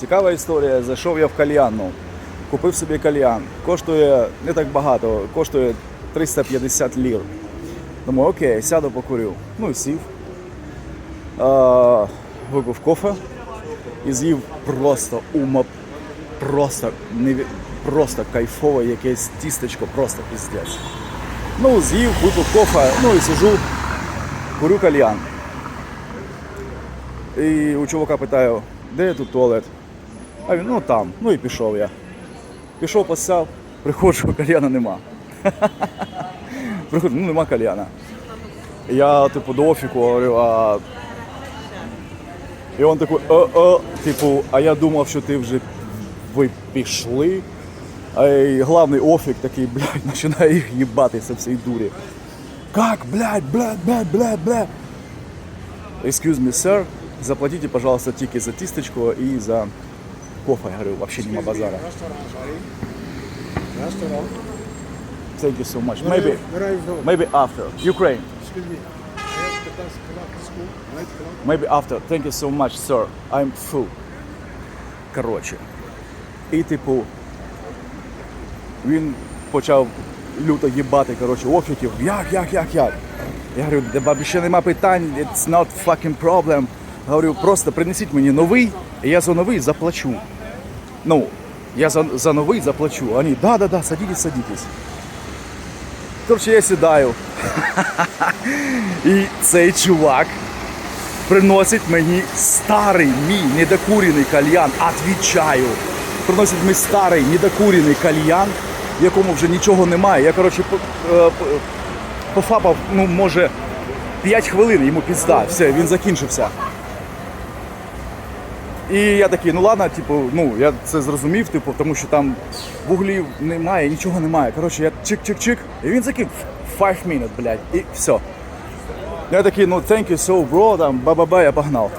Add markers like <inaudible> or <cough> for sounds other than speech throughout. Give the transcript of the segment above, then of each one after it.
Цікава історія. Зайшов я в кальянну, купив собі кальян. Коштує не так багато, коштує 350 лір. Думаю, окей, сяду покурю. Ну і сів. А, випив кофе і з'їв просто ума, просто, неві- просто кайфове якесь тістечко, просто піздець. Ну, з'їв, випив кофе, ну і сижу, курю кальян. І у чувака питаю, де тут туалет? А він, ну там, ну і пішов я. Пішов, посяв, приходжу, <laughs> кальяна нема. Приходжу, ну нема кальяна. Я, типу, до офіку говорю, а. І він такий, о-о, типу, а я думав, що ти вже ви пішли. А і главний офік такий, блядь, <laughs> починає їх їбати со всієї дурі. Как, блядь, блядь, блядь, блядь, блядь. Excuse me, sir, заплатите, пожалуйста, тільки за тістечко і за кофе. Я говорю, вообще нема базара. Thank you so much. Maybe, maybe after. Ukraine. Maybe after. Thank you so much, sir. I'm full. Коротше. І типу. Він почав люто їбати, коротше, офіків. Як, як, як, як? Я говорю, де бабі ще нема питань, it's not fucking problem. Говорю, просто принесіть мені новий, і я за новий заплачу. Ну, я за, за новий заплачу. Вони, да, да, да, садитесь, садитесь. Коротше, я сідаю. І цей чувак приносить мені старий мій недокурений кальян. Отвічаю. Приносить мені старий недокурений кальян, в якому вже нічого немає. Я, коротше, е, по- пофапав, ну, може, 5 хвилин йому пізда. Все, він закінчився. І я такий, ну ладно, типу, ну я це зрозумів, типу, тому що там вуглів немає, нічого немає. Коротше, я чик-чик-чик, і він такий 5 minutes, блядь, і все. Я такий, ну thank you so, bro, там, ба-ба-ба, я погнал.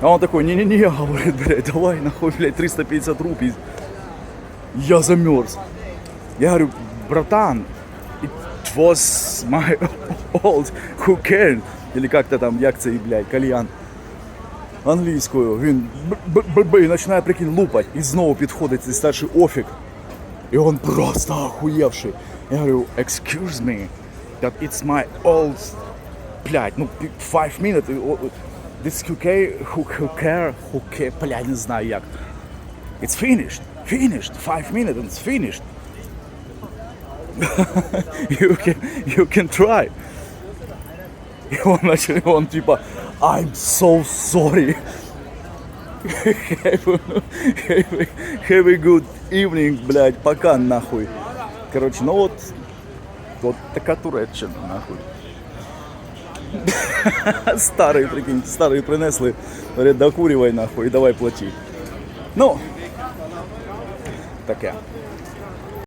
А он такой, не-не-не, говорит, блядь, давай, нахуй, блядь, 350 рупий. Я замерз. Я говорю, братан, it was my <laughs> old who can. Или как-то там, як це, блядь, кальян. Англійською. Він б-б-б і починає прикинь лупать. І знову підходить цей старший офік. І він просто охуєвший. Я говорю, excuse me, that it's my old блядь, ну, 5 minutes, this care, who, who care, who care, блядь, не знаю як. It's finished, finished, 5 minutes, and it's finished. <laughs> you can, you can try. І він почав, він типа, I'm so sorry. have, a, have, a, have a good evening, блядь, пока нахуй. Короче, ну от, от така Туреччина, нахуй. <laughs> Старий, прикинь, старий принесли. Говорять, докурювай нахуй і давай плати. Ну, таке.